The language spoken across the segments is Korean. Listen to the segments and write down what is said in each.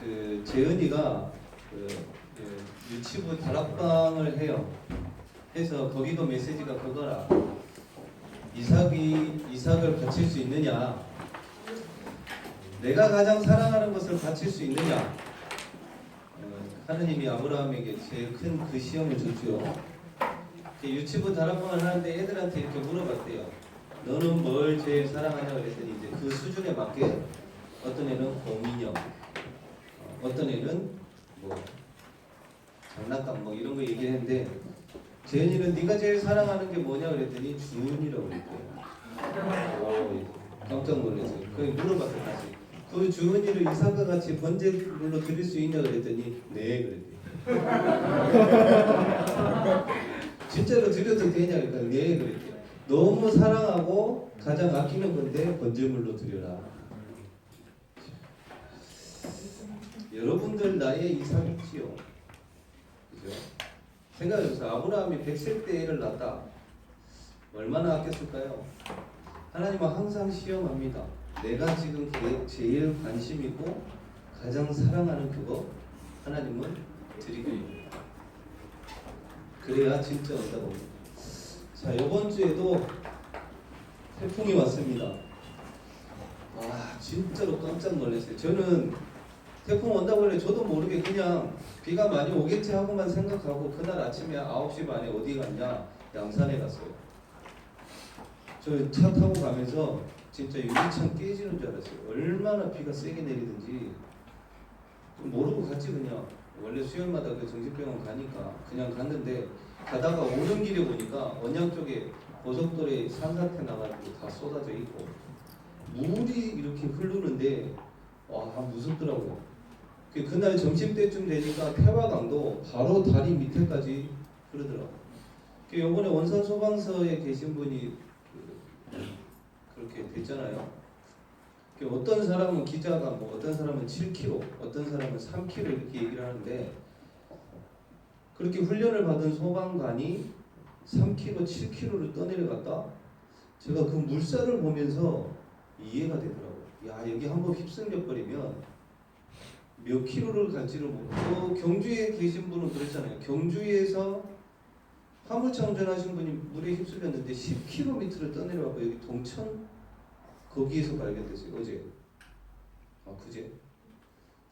그 재은이가 그, 그 유치부 다락방을 해요. 해서 거기도 메시지가 그거라. 이삭이 이삭을 바칠 수 있느냐? 내가 가장 사랑하는 것을 바칠 수 있느냐? 어, 하느님이 아브라함에게 제일 큰 그 시험을 줬죠. 그 유치부 다락방을 하는데 애들한테 이렇게 물어봤대요. 너는 뭘 제일 사랑하냐 그랬더니 이제 그 수준에 맞게 어떤 애는 공인형, 어, 어떤 애는 뭐 장난감 뭐 이런 거 얘기했는데 재현이는 네가 제일 사랑하는 게 뭐냐 그랬더니 주은이라고 그랬대요. 오, 깜짝 놀랐어요. 그 물어봤어요 다시. 그 주은이를 이삭과 같이 번제물로 드릴 수 있냐 그랬더니 네 그랬대요. 진짜로 드려도 되냐 그러니까 네 그랬대요. 너무 사랑하고 가장 아끼는 건데 번제물로 드려라. 여러분들 나이에 이삭이지요. 그죠? 생각해보세요. 아브라함이 100세 때 애를 낳았다. 얼마나 아꼈을까요? 하나님은 항상 시험합니다. 내가 지금 게- 제일 관심 있고 가장 사랑하는 그거 하나님은 드리고 그래야 진짜 온다고. 자 이번 주에도 태풍이 왔습니다. 와 진짜로 깜짝 놀랐어요. 저는 태풍 온다고 해서 저도 모르게 그냥 비가 많이 오겠지 하고만 생각하고 그날 아침에 9시 반에 어디 갔냐 양산에 갔어요. 저 차 타고 가면서 진짜 유리창 깨지는 줄 알았어요. 얼마나 비가 세게 내리든지 좀 모르고 갔지 그냥. 원래 수요일마다 그 정신병원 가니까 그냥 갔는데 가다가 오는 길에 보니까 언양 쪽에 고속도로에 산사태 나가지고 다 쏟아져 있고 물이 이렇게 흐르는데 와 무섭더라고요. 그 그날 점심 때쯤 되니까 태화강도 바로 다리 밑에까지 흐르더라고. 그 요번에 원산 소방서에 계신 분이 그- 그렇게 됐잖아요. 그 어떤 사람은 기자가 뭐 어떤 사람은 7km, 어떤 사람은 3km 이렇게 얘기를 하는데 그렇게 훈련을 받은 소방관이 3km, 7km를 떠내려갔다. 제가 그 물살을 보면서 이해가 되더라고요. 야 여기 한번 휩쓸려 버리면 몇 킬로를 갈지를 모르고 또 경주에 계신 분은 그랬잖아요. 경주에서 화물차 운전하신 분이 물에 휩쓸렸는데 10km를 떠내려가고 여기 동천 거기에서 발견됐어요. 어제. 아 그제.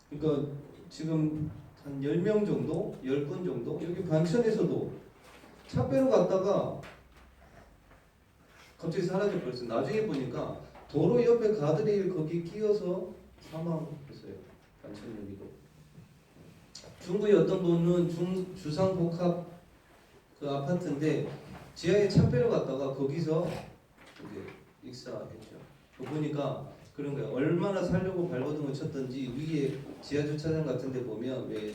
그러니까 지금 한 10명 정도, 10분 정도 여기 반천에서도 차 빼러 갔다가 갑자기 사라져 버렸어요. 나중에 보니까 도로 옆에 가드레일 거기 끼어서 사망 반천역이고. 중구의 어떤 분은 중 주상 복합 그 아파트인데 지하에 차 빼러 갔다가 거기서 이제 익사했죠. 그 보니까 그런 거예요. 얼마나 살려고 발버둥을 쳤던지 위에 지하 주차장 같은 데 보면 왜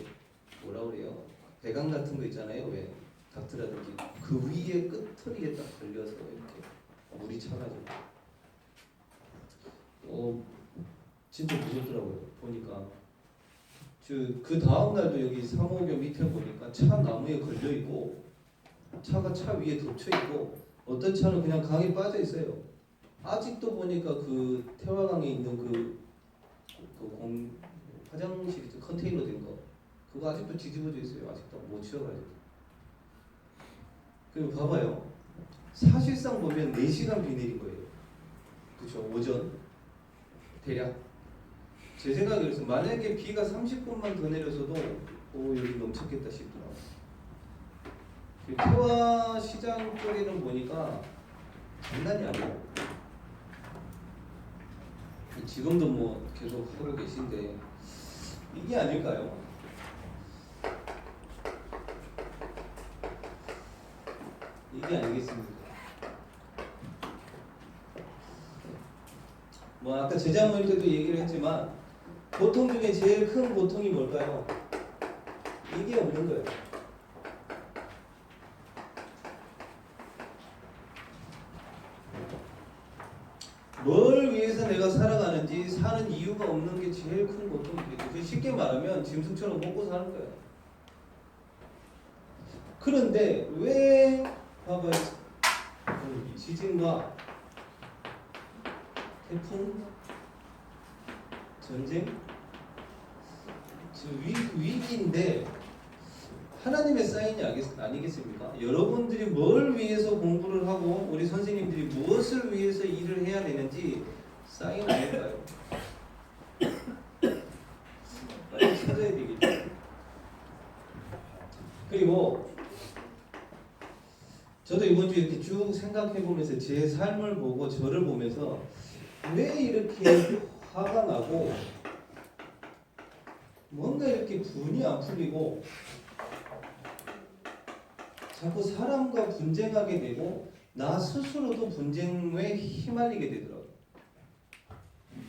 뭐라 그래요? 배관 같은 거 있잖아요. 왜 닥트라든지 그 위에 끄트리에 딱 걸려서 이렇게 물이 차가지고 어 진짜 무섭더라고요. 보니까 그 다음 날도 여기 상호교 밑에 보니까 차 나무에 걸려 있고 차가 차 위에 덮쳐 있고 어떤 차는 그냥 강에 빠져 있어요. 아직도 보니까 그 태화강에 있는 그, 그 공, 화장실 있죠. 컨테이너 된 거. 그거 아직도 뒤집어져 있어요. 아직도 못 치워가지고. 그리고 봐봐요. 사실상 보면 4시간 비 내린 거예요. 그쵸. 오전. 대략. 제 생각에 그래서 만약에 비가 30분만 더 내려서도 오 여기 넘쳤겠다 싶더라고요. 그 태화 시장 쪽에는 보니까 장난이 아니에요. 지금도 뭐 계속 하고 계신데 이게 아닐까요? 이게 아니겠습니까? 뭐 아까 제자 모임 때도 얘기를 했지만 고통 중에 제일 큰 고통이 뭘까요? 이게 없는 거예요. 뭘 위해서 내가 살아가는지 사는 이유가 없는 게 제일 큰 고통이겠죠. 그 쉽게 말하면 짐승처럼 먹고 사는 거예요. 그런데 왜 봐봐요. 그 지진과 태풍, 전쟁 위, 위기인데 하나님의 사인이 아니겠습니까? 여러분들이 뭘 위해서 공부를 하고 우리 선생님들이 무엇을 위해서 일을 해야 되는지 사인 아닐까요? 빨리 찾아야 되겠죠. 그리고 저도 이번 주에 이렇게 쭉 생각해 보면서 제 삶을 보고 저를 보면서 왜 이렇게 화가 나고 뭔가 이렇게 분이 안 풀리고 자꾸 사람과 분쟁하게 되고 나 스스로도 분쟁에 휘말리게 되더라고요.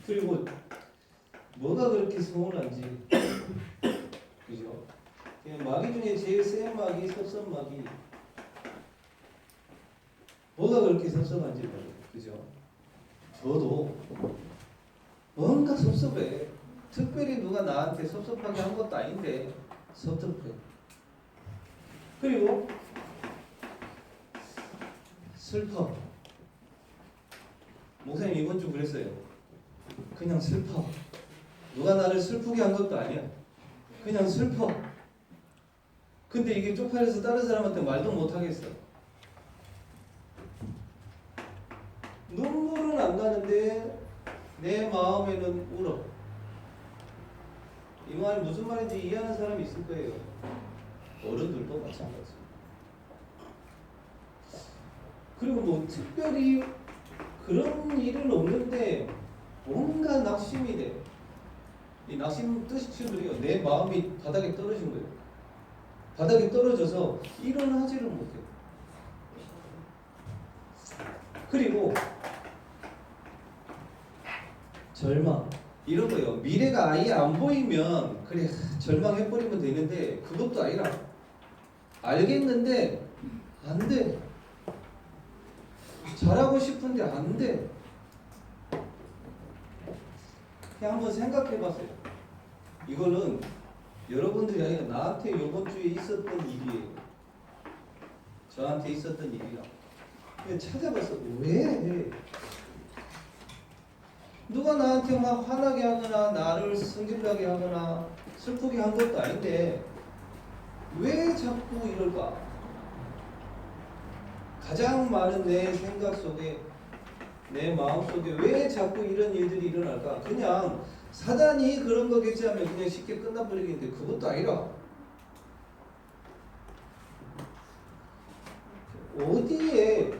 그리고 뭐가 그렇게 서운한지 그죠? 그냥 마귀 중에 제일 센 마귀 섭섭 마귀 뭐가 그렇게 섭섭한지 몰라요. 그죠? 저도 뭔가 섭섭해. 특별히 누가 나한테 섭섭하게 한 것도 아닌데 섭섭해. 그리고 슬퍼. 목사님 이번 주 그랬어요. 그냥 슬퍼. 누가 나를 슬프게 한 것도 아니야. 그냥 슬퍼. 근데 이게 쪽팔려서 다른 사람한테 말도 못 하겠어. 눈물은 안 나는데 내 마음에는 울어. 이 말이 무슨 말인지 이해하는 사람이 있을 거예요. 어른들도 마찬가지. 그리고 뭐 특별히 그런 일은 없는데 뭔가 낙심이 돼. 이 낙심 뜻이 치들이요. 내 마음이 바닥에 떨어진 거예요. 바닥에 떨어져서 일어나지를 못해. 요 그리고 절망 이런 거요. 미래가 아예 안 보이면 그래 절망해 버리면 되는데 그것도 아니라 알겠는데 안 돼. 잘하고 싶은데 안 돼. 그냥 한번 생각해 봤어요. 이거는 여러분들이 아니라 나한테 이번 주에 있었던 일이에요. 저한테 있었던 일이라. 찾아봤어. 왜? 누가 나한테 막 화나게 하거나 나를 승질나게 하거나 슬프게 한 것도 아닌데 왜 자꾸 이럴까? 가장 많은 내 생각 속에 내 마음 속에 왜 자꾸 이런 일들이 일어날까? 그냥 사단이 그런 거겠지 하면 그냥 쉽게 끝나버리겠는데 그것도 아니라 어디에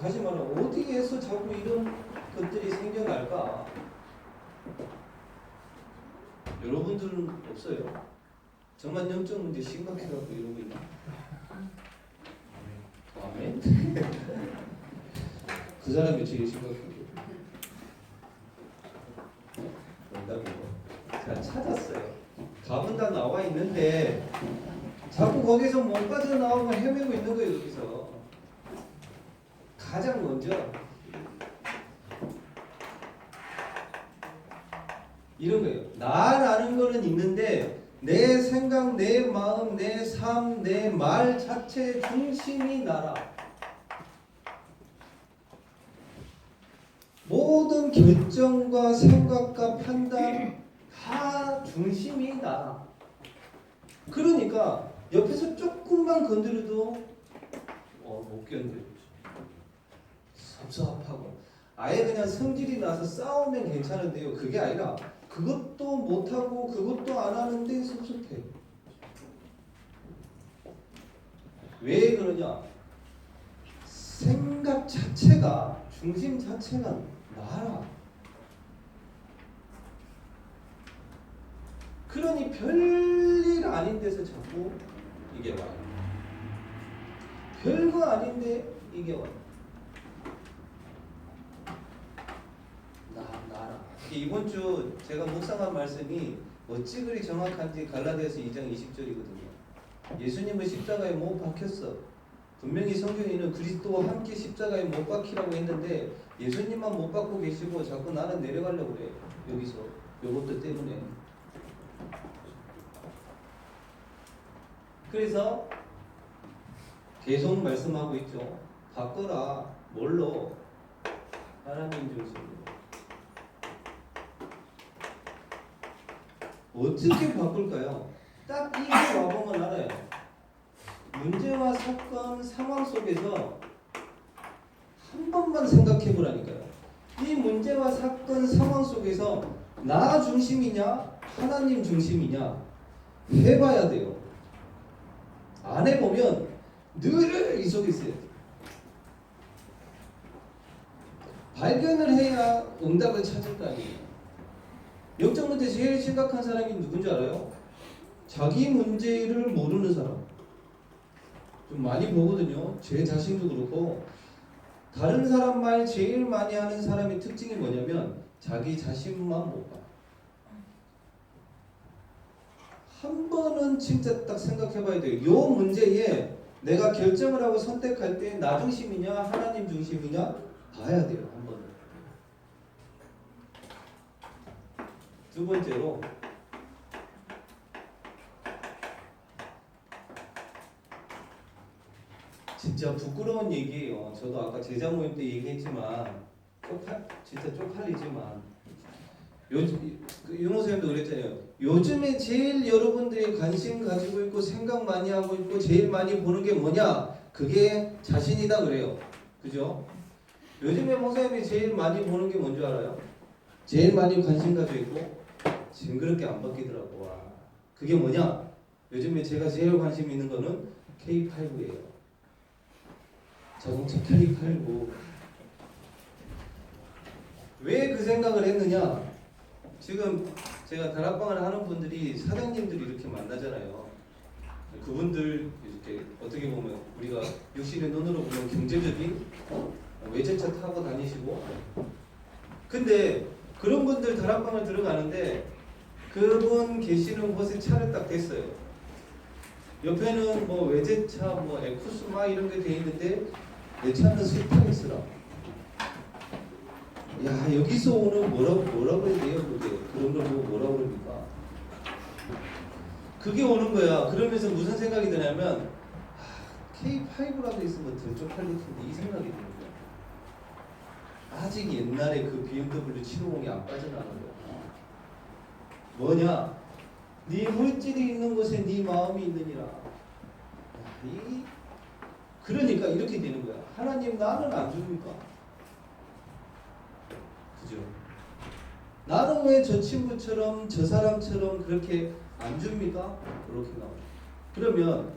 다시 말해 어디에서 자꾸 이런 것들이 생겨날까? 여러분들은 없어요? 저만 영적 문제 심각해갖고 이러고 있나? 아멘. 그 사람이 제일 심각하고. 뭔다고? 제가 찾았어요. 답은 다 나와 있는데 자꾸 거기서 못 빠져나오고 헤매고 있는 거예요 여기서. 가장 먼저 이런 거예요. 나라는 거는 있는데 내 생각, 내 마음, 내 삶, 내 말 자체 중심이 나라. 모든 결정과 생각과 판단 다 중심이 나라. 그러니까 옆에서 조금만 건드려도 어, 못 견뎌. 섭섭하고 아예 그냥 성질이 나서 싸우면 괜찮은데요. 그게 아니라 그것도 못하고 그것도 안 하는데 섭섭해. 왜 그러냐? 생각 자체가 중심 자체가 나라. 그러니 별일 아닌 데서 자꾸 이게 와요. 별거 아닌데 이게 와요. 나 나라. 이번 주 제가 묵상한 말씀이 어찌 그리 정확한지 갈라디아서 2장 20절이거든요. 예수님은 십자가에 못 박혔어. 분명히 성경에는 그리스도와 함께 십자가에 못 박히라고 했는데 예수님만 못 박고 계시고 자꾸 나는 내려가려고 그래. 여기서 요것도 때문에. 그래서 계속 말씀하고 있죠. 바꿔라. 뭘로? 하나님 중심으로. 어떻게 바꿀까요? 딱 이게 와보면 알아요. 문제와 사건 상황 속에서 한 번만 생각해 보라니까요. 이 문제와 사건 상황 속에서 나 중심이냐 하나님 중심이냐 해봐야 돼요. 안 해보면 늘 이 속에 있어요. 발견을 해야 응답을 찾을 거 아니에요. 역적 문제 제일 심각한 사람이 누군지 알아요? 자기 문제를 모르는 사람. 좀 많이 보거든요. 제 자신도 그렇고 다른 사람 말 제일 많이 하는 사람의 특징이 뭐냐면 자기 자신만 못 봐. 한 번은 진짜 딱 생각해봐야 돼요. 요 문제에 내가 결정을 하고 선택할 때 나 중심이냐 하나님 중심이냐 봐야 돼요. 한 번은. 두 번째로 진짜 부끄러운 얘기예요. 저도 아까 제자 모임 때 얘기했지만 쪽팔 진짜 쪽팔리지만 요즘 그 윤호 쌤도 그랬잖아요. 요즘에 제일 여러분들이 관심 가지고 있고 생각 많이 하고 있고 제일 많이 보는 게 뭐냐? 그게 자신이다 그래요. 그죠? 요즘에 목사님이 제일 많이 보는 게 뭔지 알아요? 제일 많이 관심 가지고 있고 징그럽게 안 바뀌더라고. 와. 그게 뭐냐? 요즘에 제가 제일 관심 있는 거는 K89예요. 자동차 K89. 왜그 생각을 했느냐? 지금 제가 다락방을 하는 분들이 사장님들이 이렇게 만나잖아요. 그분들 이렇게 어떻게 보면 우리가 육신의 눈으로 보면 경제적인 어? 외제차 타고 다니시고 근데 그런 분들 다락방을 들어가는데 그분 계시는 곳에 차를 딱 댔어요. 옆에는 뭐 외제차, 뭐 에쿠스 막 이런 게 돼 있는데 내 차는 스타렉스라. 야 여기서 오는 뭐라고 뭐라고 해야 돼요 그게 그런 걸 보고 뭐라고 그럽니까? 그게 오는 거야. 그러면서 무슨 생각이 드냐면 아, K5라도 있으면 더 쪽팔릴 텐데 이 생각이 드는 거야. 아직 옛날에 그 BMW 750이 안 빠져나가는 거야. 뭐냐? 네 물질이 있는 곳에 네 마음이 있느니라. 야, 이 그러니까 이렇게 되는 거야. 하나님 나는 안 줍니까? 그죠? 나는 왜 저 친구처럼 저 사람처럼 그렇게 안 줍니까? 그렇게 나와요. 그러면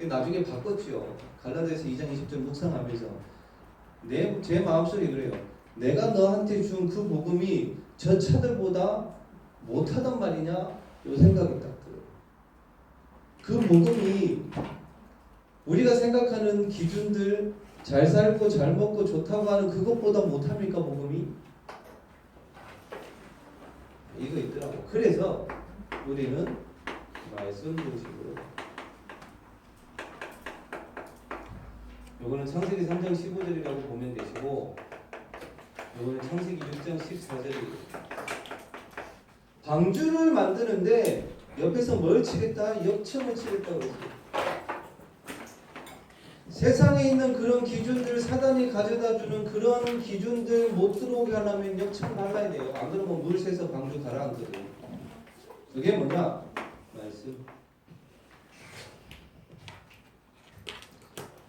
나중에 바꿨죠. 갈라디아서 2장 20절 묵상하면서 내 제 마음속에 그래요. 내가 너한테 준 그 복음이 저 차들보다 못하단 말이냐? 요 생각이 딱 들어요. 그 복음이 우리가 생각하는 기준들 잘 살고 잘 먹고 좋다고 하는 그것보다 못합니까 복음이? 이거 있더라고. 그래서 우리는 말씀 중심으로 요거는 창세기 3장 15절이라고 보면 되시고 요거는 창세기 6장 14절이에요. 방주를 만드는데 옆에서 뭘 치겠다? 역청을 치겠다 그랬어요. 세상에 있는 그런 기준들 사단이 가져다 주는 그런 기준들 못 들어오게 하려면 역청 발라야 돼요. 안 그러면 물 새서 방주 가라앉거든. 그게 뭐냐? 말씀.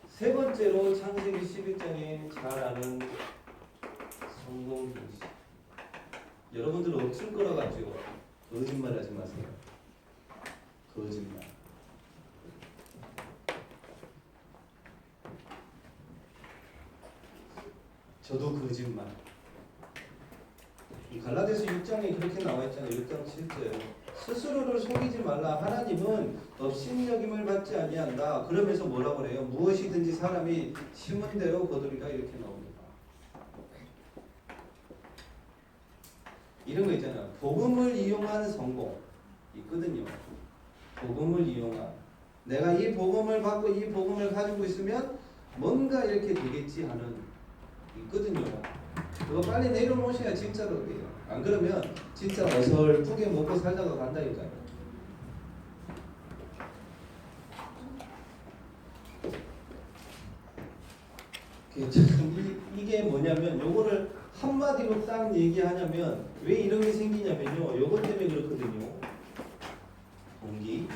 세 번째로 창세기 11장에 잘 아는 성공 중심. 여러분들 없을 거라 가지고 거짓말 하지 마세요. 거짓말. 저도 거짓말. 이 갈라디아서 6장에 그렇게 나와 있잖아요. 6장 7절. 스스로를 속이지 말라. 하나님은 없인 여김을 받지 아니한다. 그러면서 뭐라고 그래요? 무엇이든지 사람이 심은 대로 거두리라 이렇게 나옵니다. 이런 거 있잖아요. 복음을 이용한 성공 있거든요. 복음을 이용한 내가 이 복음을 받고 이 복음을 가지고 있으면 뭔가 이렇게 되겠지 하는 있거든요. 그거 빨리 내려놓으셔야 진짜로 돼요. 안 그러면 진짜 어설프게 먹고 살다가 간다니까요. 이게 뭐냐면 요거를 한마디로 딱 얘기하냐면 왜 이런 게 생기냐면요. 요것 때문에 그렇거든요. 동기.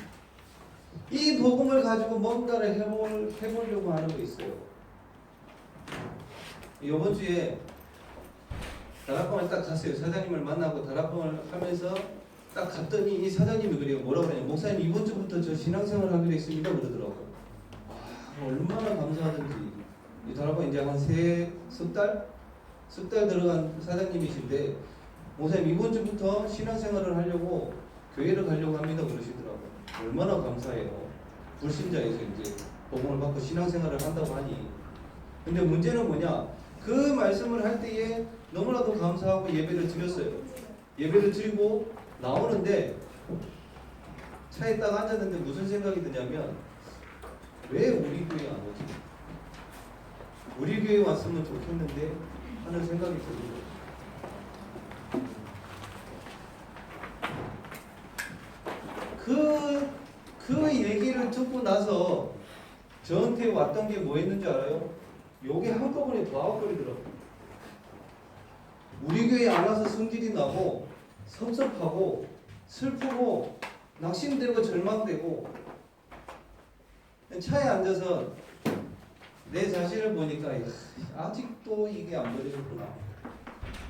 이 복음을 가지고 뭔가를 해볼, 해보려고 하는 거 있어요. 이번 주에 다락방을 딱 갔어요. 사장님을 만나고 다락방을 하면서 딱 갔더니 이 사장님이 그래요. 뭐라고 하냐. 목사님 이번 주부터 저 신앙생활 하기로 했습니다. 그러더라고요. 와, 아, 얼마나 감사하든지. 이 다락방 이제 한 세, 석 달? 석달 들어간 사장님이신데 목사님 이번 주부터 신앙생활을 하려고 교회를 가려고 합니다. 그러시더라고요. 얼마나 감사해요. 불신자에서 이제 복음을 받고 신앙생활을 한다고 하니. 근데 문제는 뭐냐? 그 말씀을 할 때에 너무나도 감사하고 예배를 드렸어요. 예배를 드리고 나오는데 차에 딱 앉았는데 무슨 생각이 드냐면 왜 우리 교회 안 오지? 우리 교회 왔으면 좋겠는데 하는 생각이 들어요. 그, 그 얘기를 듣고 나서 저한테 왔던 게 뭐였는지 알아요? 요게 한꺼번에 다 와버리더라고요. 우리 교회 안 와서 성질이 나고 섭섭하고 슬프고 낙심되고 절망되고 차에 앉아서 내 자신을 보니까 야, 아직도 이게 안 버려졌구나.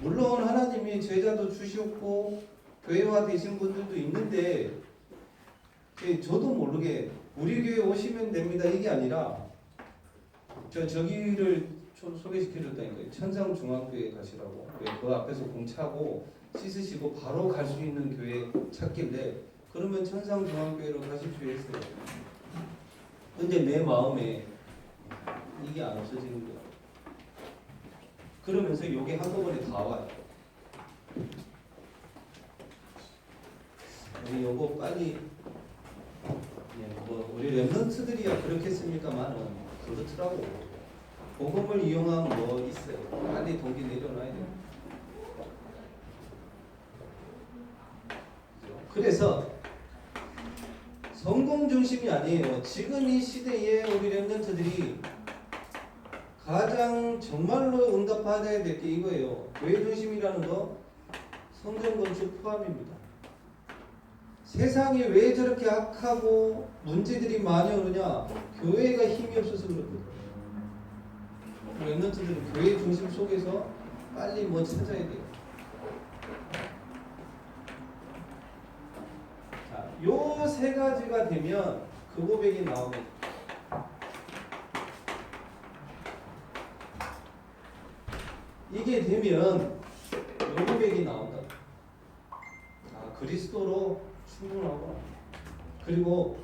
물론 하나님이 제자도 주셨고 교회와 되신 분들도 있는데 예, 저도 모르게 우리 교회 오시면 됩니다 이게 아니라 저 저기를 초- 소개시켜줬다니까요. 천상중앙교회 가시라고. 예, 그 앞에서 공차고 씻으시고 바로 갈 수 있는 교회 찾길래 그러면 천상중앙교회로 가십시오 했어요. 근데 내 마음에 이게 안 없어지는 거야. 그러면서 이게 한꺼번에 다 와요. 우리 요거 빨리 예, 뭐 우리 랩런트들이야 그렇겠습니까만은 그렇더라고. 복음을 이용한 뭐 있어요. 빨리 동기 내려놔야 돼요. 그래서 성공 중심이 아니에요. 지금 이 시대에 우리 랩런트들이 가장 정말로 응답받아야 될 게 이거예요. 교회 중심이라는 거 성전 건축 포함입니다. 세상이 왜 저렇게 악하고 문제들이 많이 오느냐? 교회가 힘이 없어서 그렇거든요. 랩런트들은 교회 중심 속에서 빨리 뭐 찾아야 돼요. 자, 요 세 가지가 되면 그 고백이 나옵니다. 이게 되면 요 고백이 나온다. 아, 그리스도로 충분하구나. 그리고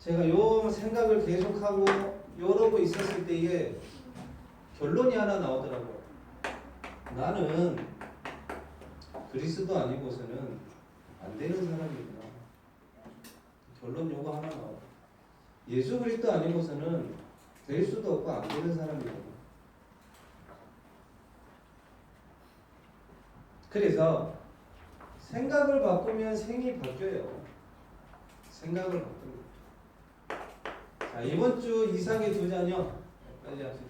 제가 요 생각을 계속하고 이러고 있었을 때에 결론이 하나 나오더라고요. 나는 그리스도 아니고서는 안 되는 사람이구나. 결론 요거 하나 나와. 예수 그리스도 아니고서는 될 수도 없고 안 되는 사람이구나. 그래서 생각을 바꾸면 생이 바뀌어요. 생각을 바꿉니다. 자, 이번 주 이상의 두 자녀 빨리 합시다.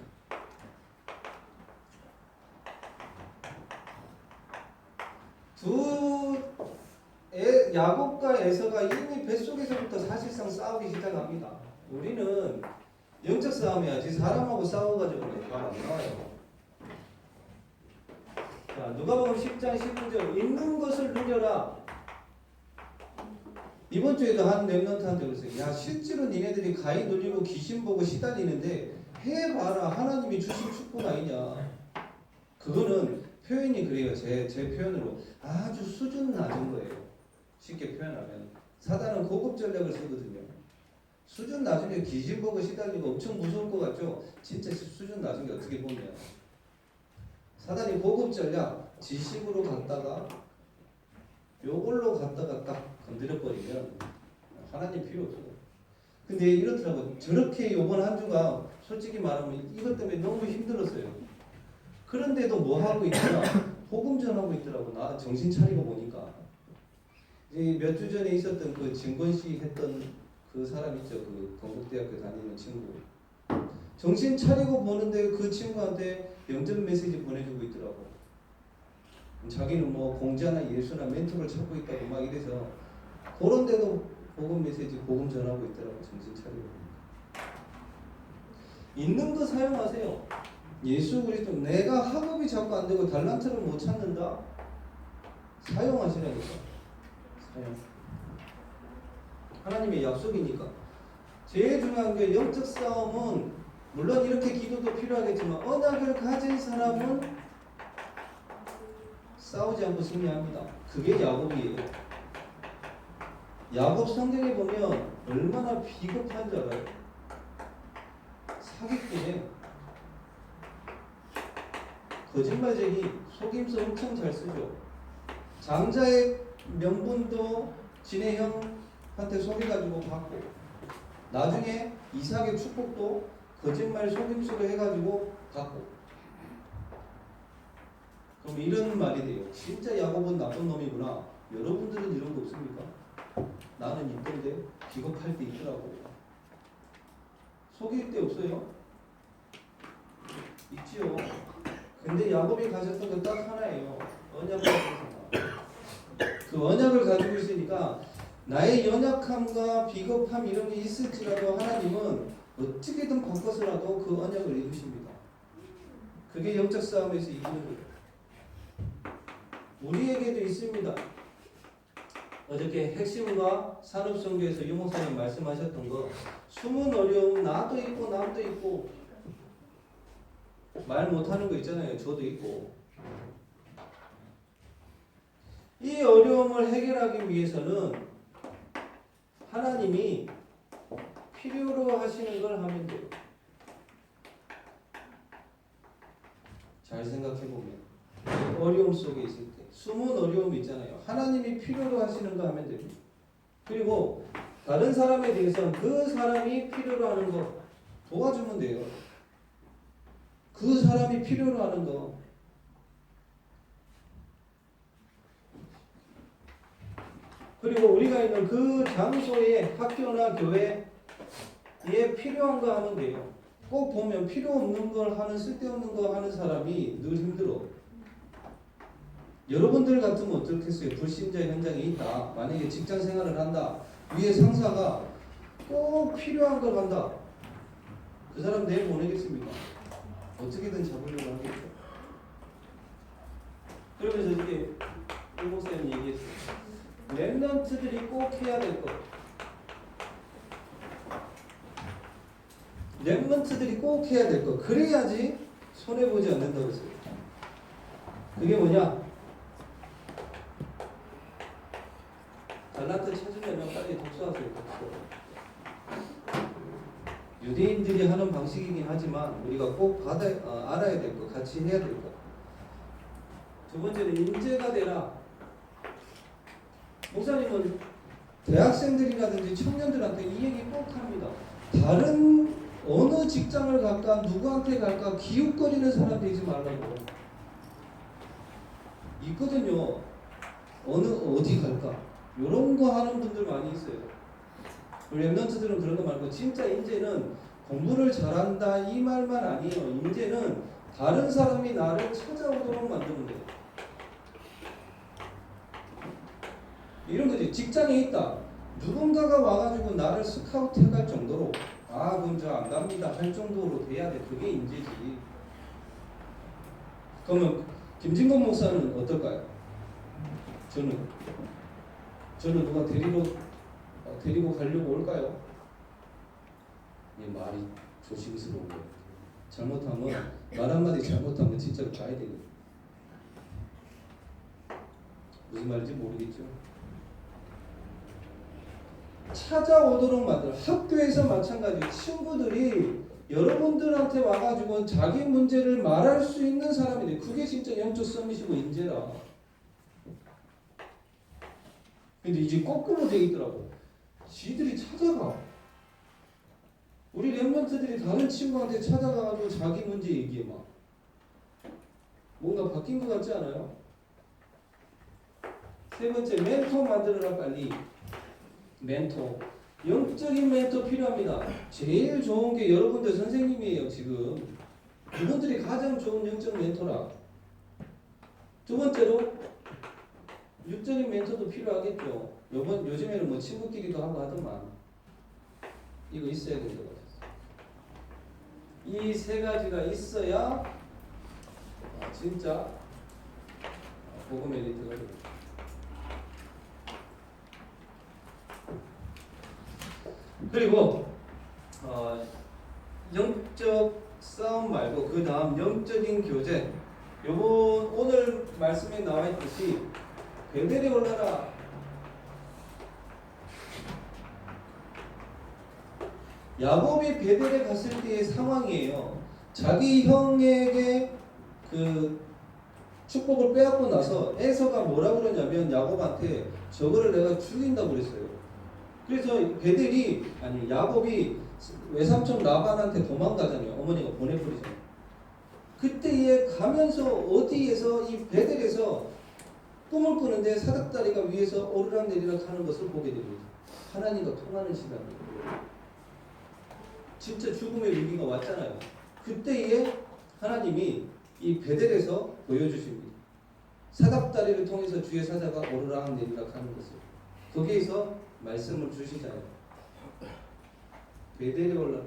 두 에, 야곱과 에서가 이미 뱃속에서부터 사실상 싸우기 시작합니다. 우리는 영적 싸움해야지 사람하고 싸워가지고 잘안 나와요. 자, 누가복음 10장 19절 있는 것을 누려라. 이번 주에도 한 랩런트한테 그랬어요. 야 실제로 니네들이 가히 눌리고 귀신 보고 시달리는데 해봐라 하나님이 주신 축복 아니냐. 그거는 표현이 그래요. 제, 제 표현으로 아주 수준 낮은 거예요. 쉽게 표현하면 사단은 고급 전략을 쓰거든요. 수준 낮은 게 귀신 보고 시달리고 엄청 무서울 것 같죠? 진짜 수준 낮은 게 어떻게 보면 사단이 고급 전략 지식으로 갔다가 요걸로 갔다가 딱 건드려 버리면 하나님 필요 없어. 근데 이렇더라고. 저렇게 요번 한 주가 솔직히 말하면 이것 때문에 너무 힘들었어요. 그런데도 뭐 하고 있더라? 복음 전하고 있더라고. 나 정신 차리고 보니까. 몇주 전에 있었던 그씨 했던 그 사람 있죠. 그 건국대학교 다니는 친구. 정신 차리고 보는데 그 친구한테 영전 메시지 보내주고 있더라고. 자기는 뭐 공자나 예수나 멘토를 찾고 있다고 막 이래서 그런 데도 복음 메시지 복음 전하고 있더라고 정신 차리고. 있는 거 사용하세요. 예수 그리스도 내가 학업이 자꾸 안 되고 달란트를 못 찾는다. 사용하시라니까. 사용. 하나님의 약속이니까. 제일 중요한 게 영적 싸움은 물론 이렇게 기도도 필요하겠지만 언약을 가진 사람은 싸우지 않고 승리합니다. 그게 야곱이에요. 야곱 성경에 보면 얼마나 비겁한 줄 알아요? 사기꾼에 거짓말쟁이 속임수 엄청 잘 쓰죠. 장자의 명분도 진의 형한테 속여가지고 받고 나중에 이삭의 축복도 거짓말 속임수로 해가지고 받고 그럼 이런 말이 돼요. 진짜 야곱은 나쁜 놈이구나. 여러분들은 이런 거 없습니까? 나는 있던데 비겁할 때 있더라고. 속일 때 없어요? 있지요. 근데 야곱이 가졌던 건 딱 하나예요. 언약을 가지고 그 언약을 가지고 있으니까 나의 연약함과 비겁함 이런 게 있을지라도 하나님은 어떻게든 바꿔서라도 그 언약을 이루십니다. 그게 영적 싸움에서 이기는 거예요. 우리에게도 있습니다. 어저께 핵심과 산업성교에서 유목사님 말씀하셨던 거 숨은 어려움 나도 있고 남도 있고 말 못하는 거 있잖아요. 저도 있고 이 어려움을 해결하기 위해서는 하나님이 필요로 하시는 걸 하면 돼요. 잘 생각해 보면 어려움 속에 있을 때 숨은 어려움 있잖아요. 하나님이 필요로 하시는 거 하면 됩니다. 그리고 다른 사람에 대해서는 그 사람이 필요로 하는 거 도와주면 돼요. 그 사람이 필요로 하는 거. 그리고 우리가 있는 그 장소에 학교나 교회 에 필요한 거 하면 돼요. 꼭 보면 필요 없는 걸 하는 쓸데없는 거 하는 사람이 늘 힘들어. 여러분들 같으면 어떻겠어요? 불신자 현장에 있다. 만약에 직장 생활을 한다. 위에 상사가 꼭 필요한 걸 한다. 그 사람 내일 보내겠습니까? 어떻게든 잡으려고 하겠죠. 그러면서 이렇게 일목사님 얘기했어요. 랩런트들이 꼭 해야 될 것. 랩런트들이 꼭 해야 될 것. 그래야지 손해보지 않는다고 했어요. 그게 뭐냐? 달란트 찾으려면 빨리 독서하세요. 독서. 유대인들이 하는 방식이긴 하지만 우리가 꼭 받아, 어, 알아야 될 것, 같이 해야 될 것. 두 번째는 인재가 되라. 목사님은 대학생들이라든지 청년들한테 이 얘기 꼭 합니다. 다른 어느 직장을 갈까 누구한테 갈까 기웃거리는 사람 되지 말라고. 있거든요. 어느 어디 갈까? 이런 거 하는 분들 많이 있어요. 우리 랩런트들은 그런 거 말고 진짜 인재는 공부를 잘한다 이 말만 아니에요. 인재는 다른 사람이 나를 찾아오도록 만드는 거예요. 이런 거지. 직장에 있다. 누군가가 와가지고 나를 스카우트 해갈 정도로 아저안 갑니다 할 정도로 돼야 돼. 그게 인재지. 그러면 김진건 목사는 어떨까요? 저는 저는 누가 데리러 어, 데리고 가려고 올까요? 이 말이 조심스러운 거. 잘못하면 말 한마디 잘못하면 진짜로 가야 되거든. 무슨 말인지 모르겠죠. 찾아오도록 만들어. 학교에서 마찬가지. 친구들이 여러분들한테 와가지고 자기 문제를 말할 수 있는 사람이 돼. 그게 진짜 영적 썸이시고 인재라. 근데 이제 거꾸로 돼 있더라고. 지들이 찾아가. 우리 랩런트들이 다른 친구한테 찾아가가지고 자기 문제 얘기해 막. 뭔가 바뀐 것 같지 않아요? 세 번째 멘토 만들어라 빨리. 멘토. 영적인 멘토 필요합니다. 제일 좋은 게 여러분들 선생님이에요 지금. 그분들이 가장 좋은 영적 멘토라. 두 번째로 육적인 멘토도 필요하겠죠. 요번 요즘에는 뭐 친구끼리도 하고 하더만 이거 있어야 될것 같아요. 이세 가지가 있어야 아, 진짜 아, 복음 엘리트가 됩니다. 그리고 어, 영적 싸움 말고 그 다음 영적인 교제. 요번 오늘 말씀에 나와 있듯이 베델에 올라라. 야곱이 베델에 갔을 때의 상황이에요. 자기 형에게 그 축복을 빼앗고 나서 에서가 뭐라 그러냐면 야곱한테 저거를 내가 죽인다고 그랬어요. 그래서 베델이 아니 야곱이 외삼촌 라반한테 도망가잖아요. 어머니가 보내버리잖아요. 그때에 가면서 어디에서 이 베델에서 꿈을 꾸는데 사닥다리가 위에서 오르락 내리락 하는 것을 보게 됩니다. 하나님과 통하는 시간이에요. 진짜 죽음의 위기가 왔잖아요. 그때에 하나님이 이 베델에서 보여주십니다. 사닥다리를 통해서 주의 사자가 오르락 내리락 하는 것을 거기에서 말씀을 주시잖아요. 베델에 올라.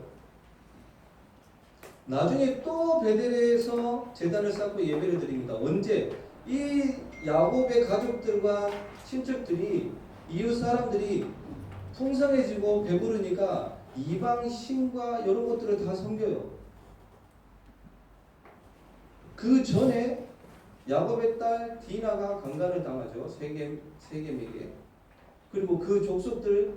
나중에 또 베델에서 제단을 쌓고 예배를 드립니다. 언제 이 야곱의 가족들과 친척들이 이웃 사람들이 풍성해지고 배부르니까 이방 신과 이런 것들을 다 섬겨요. 그 전에 야곱의 딸 디나가 강간을 당하죠. 세겜 세겜에게. 그리고 그 족속들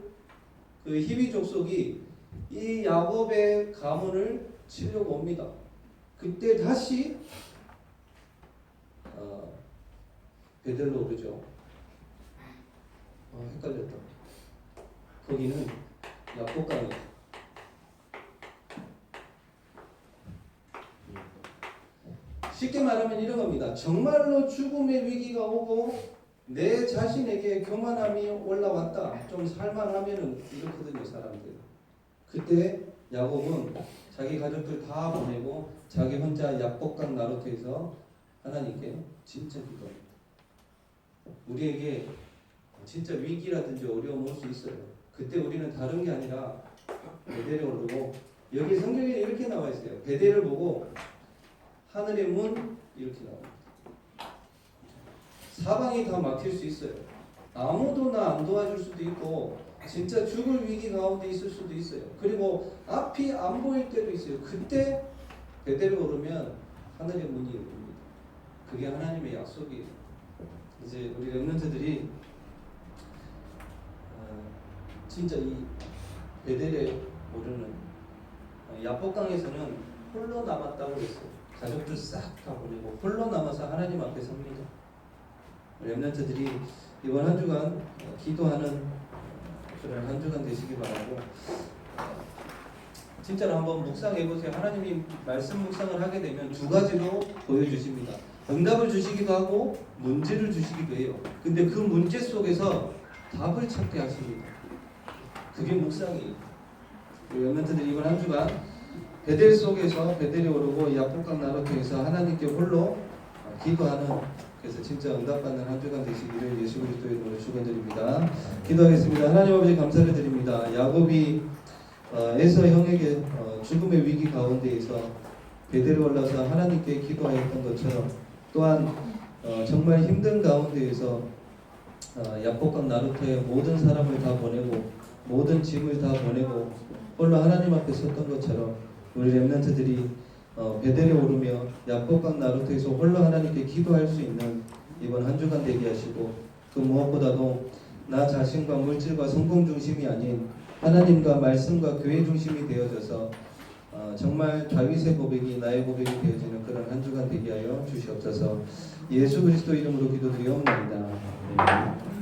그 히위 족속이 이 야곱의 가문을 치려고 옵니다. 그때 다시 어, 베델로 오르죠. 아, 헷갈렸다. 거기는 야복강이 쉽게 말하면 이런 겁니다. 정말로 죽음의 위기가 오고 내 자신에게 교만함이 올라왔다. 좀 살만하면은 이렇거든요, 사람들. 그때 야곱은 자기 가족들 다 보내고 자기 혼자 약복강 나루트에서 하나님께 진짜 기도합니다. 우리에게 진짜 위기라든지 어려움 올 수 있어요. 그때 우리는 다른 게 아니라 베델에 오르고 여기 성경에 이렇게 나와 있어요. 베델을 보고 하늘의 문 이렇게 나옵니다. 사방이 다 막힐 수 있어요. 아무도 나 안 도와줄 수도 있고 진짜 죽을 위기 가운데 있을 수도 있어요. 그리고 앞이 안 보일 때도 있어요. 그때 베델을 오르면 하늘의 문이 열립니다. 그게 하나님의 약속이에요. 이제 우리 렘넌트들이 어, 진짜 이 베델에 오르는 어, 야복강에서는 홀로 남았다고 그랬어요. 가족들 싹 다 보내고 홀로 남아서 하나님 앞에 섭니다. 렘넌트들이 이번 한 주간 어, 기도하는 어, 그런 한 주간 되시기 바라고 진짜로 한번 묵상해 보세요. 하나님이 말씀 묵상을 하게 되면 두 가지로 보여주십니다. 응답을 주시기도 하고 문제를 주시기도 해요. 근데 그 문제 속에서 답을 찾게 하십니다. 그게 묵상이에요. 멘트들이 이번 한 주간 베델 속에서 베델이 오르고 야복강 나루트에서 하나님께 홀로 기도하는 그래서 진짜 응답받는 한 주간 되시기를 예수 그리스도의 이름으로 축원드립니다. 기도하겠습니다. 하나님 아버지 감사를 드립니다. 야곱이 어, 에서 형에게 어, 죽음의 위기 가운데에서 베델에 올라서 하나님께 기도하였던 것처럼 또한 어, 정말 힘든 가운데에서 어, 야복강 나루터의 모든 사람을 다 보내고 모든 짐을 다 보내고 홀로 하나님 앞에 섰던 것처럼 우리 렘넌트들이 어, 베델에 오르며 야복강 나루터에서 홀로 하나님께 기도할 수 있는 이번 한 주간 되게 하시고 그 무엇보다도 나 자신과 물질과 성공 중심이 아닌 하나님과 말씀과 교회 중심이 되어져서 어, 정말 다윗의 고백이 나의 고백이 되어지는 그런 한 주간 되게 하여 주시옵소서. 예수 그리스도 이름으로 기도드리옵나이다.